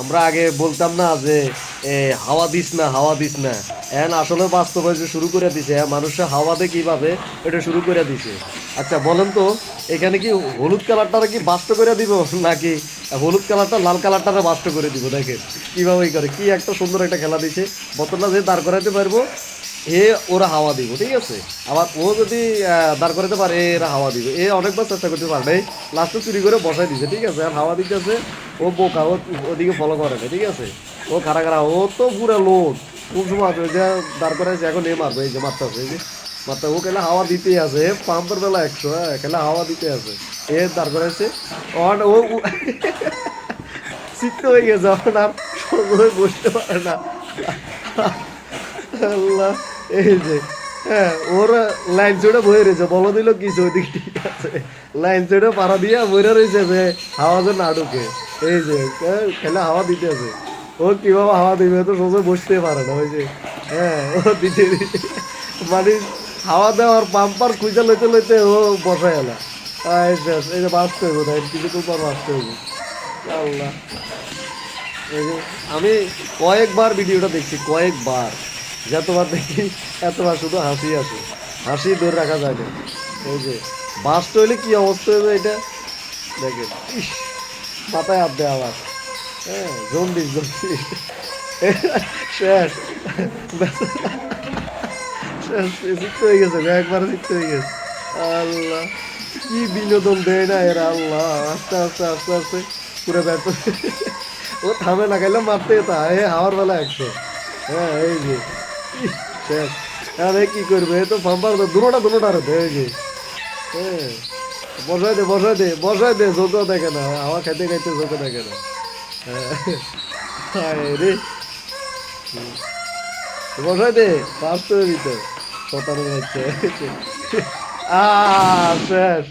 আমরা আগে বলতাম না যে হাওয়া দিস না, হাওয়া দিস না। এখন আসলে বাস্তবে যে শুরু করে দিছে মানুষের হাওয়াতে কীভাবে, এটা শুরু করে দিছে। আচ্ছা বলেন তো, এখানে কি হলুদ কালারটা কি বাস্ত করে দিব, নাকি হলুদ কালারটা লাল কালারটা বাস্ত করে দিব, দেখেন, কীভাবে করে, কি একটা সুন্দর একটা খেলা দিছে। বোতলটা যে দাঁড় করাতে পারব, এ, ওরা হাওয়া দিব, ঠিক আছে? আবার ও যদি দাঁড় করাতে পারে, এরা হাওয়া দিবে। এ, অনেকবার চেষ্টা করতে পারবে লাস্টে চুরি করে বসাই দিছে, ঠিক আছে? আর হাওয়া দিতেছে ও বোকা, ও ওদিকে ফলো করে না, ঠিক আছে? ও খারা খারা ও তো পুরো লোড খুব সময় যে করাইছে এখন এ মারবে, এই যে মারতে আছে এই যে মারতে ও খেলে হাওয়া দিতেই আছে, পাম্পের বেলা একশো হ্যাঁ খেলে হাওয়া দিতে আছে। এ তারপরে করাইছে। ও ও সিদ্ধ হয়ে গেছে এখন আর সহ্য বসতে পারে না। আল্লাহ, এই যে হ্যাঁ ওর লাইন চড়ে বয়ে রয়েছে, বলো দিল কিছু ওইদিক ঠিক আছে। লাইন চড়ে পাড়া দিয়ে বইরে রয়েছে যে হাওয়া যে না ঢুকে। এই যে হ্যাঁ, খেলে হাওয়া দিতে আছে ও কীভাবে হাওয়া দিবে? তো সোজা বসতে পারে না ওই যে হ্যাঁ ও দিতে মানে হাওয়া দেওয়ার পাম্পার খুঁজে লইতে লইতে ও বসায় এলা এই যে বাঁচতে হবে তাই কিছুক্ষণ পর বাঁচতে হবে। আল্লাহ। এই যে আমি কয়েকবার ভিডিওটা দেখছি কয়েকবার। যতবার দেখি এতবার শুধু হাসি আসে। হাসি ধরে রাখা যায় না। এই যে বাসটা হইলে কি অবস্থা হবে এটা? দেখেন ইস। মাথায় হাত দেয় আবার। হ্যাঁ জন্ডিস জন্ডিস। শেষ। শেষ সিক্ত হয়ে গেছে একবার সিক্ত হয়ে গেছে। আল্লাহ, কি বিনোদন দেয় না এরা, আল্লাহ। আস্তে আস্তে আস্তে আস্তে, পুরো ব্যর্থ ও থামে না, গেলে মারতে তা এ হাওয়ার বেলা একশো। হ্যাঁ এই যে। শেষ। আরে, কি করবে? এ তো পাম্পার তো দুটোটা দুটোটা রে, এই যে। হ্যাঁ। বসাই দে বসাই দে বসাই দে চোখও দেখে না, আমার খেতে খাইতে যত দেখে না। রে। বসাই দে, পাঁচ তো দিতে। সতেরো হচ্ছে আ শেষ।